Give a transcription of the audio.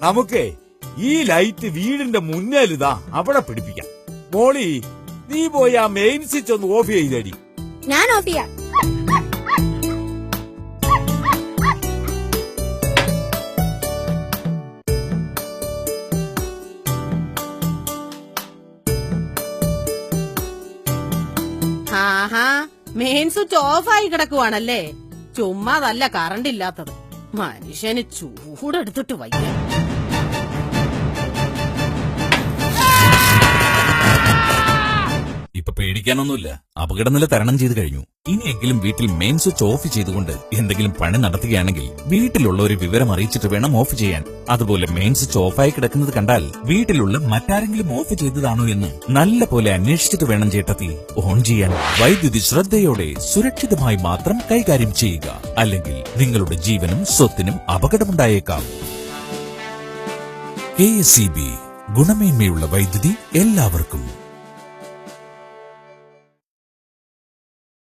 നമുക്കേ ഈ ലൈറ്റ് വീടിന്റെ മുന്നേലിതാ അവിടെ പിടിപ്പിക്കാം. മോളി നീ പോയി ആ മെയിൻ സ്വിച്ച് ഒന്ന് ഓഫ് ചെയ്തടി. ഞാൻ ഓഫ് ചെയ്യാം. ആഹാ മെയിൻ സ്വിച്ച് ഓഫായി കിടക്കുവാണല്ലേ? ചുമ്മാതല്ല കറണ്ട് ഇല്ലാത്തത്. മനുഷ്യന് ചൂടെടുത്തിട്ട് വയ്യ. പേടിക്കാനൊന്നുമില്ല. അപകടനില തരണം ചെയ്തു കഴിഞ്ഞു. ഇനിയെങ്കിലും വീട്ടിൽ മെയിൻ സ്വിച്ച് ഓഫ് ചെയ്തുകൊണ്ട് എന്തെങ്കിലും പണി നടത്തുകയാണെങ്കിൽ വീട്ടിലുള്ളവരെ വിവരം അറിയിച്ചിട്ട് വേണം ഓഫ് ചെയ്യാൻ. അതുപോലെ മെയിൻ സ്വിച്ച് ഓഫായി കിടക്കുന്നത് കണ്ടാൽ വീട്ടിലുള്ള മറ്റാരെങ്കിലും ഓഫ് ചെയ്തതാണോ എന്ന് നല്ല പോലെ അന്വേഷിച്ചിട്ട് വേണം ചേട്ടത്തി ഓൺ ചെയ്യാൻ. വൈദ്യുതി ശ്രദ്ധയോടെ സുരക്ഷിതമായി മാത്രം കൈകാര്യം ചെയ്യുക. അല്ലെങ്കിൽ നിങ്ങളുടെ ജീവനും സ്വത്തിനും അപകടമുണ്ടായേക്കാം. കെ എസ് ഗുണമേന്മയുള്ള വൈദ്യുതി എല്ലാവർക്കും.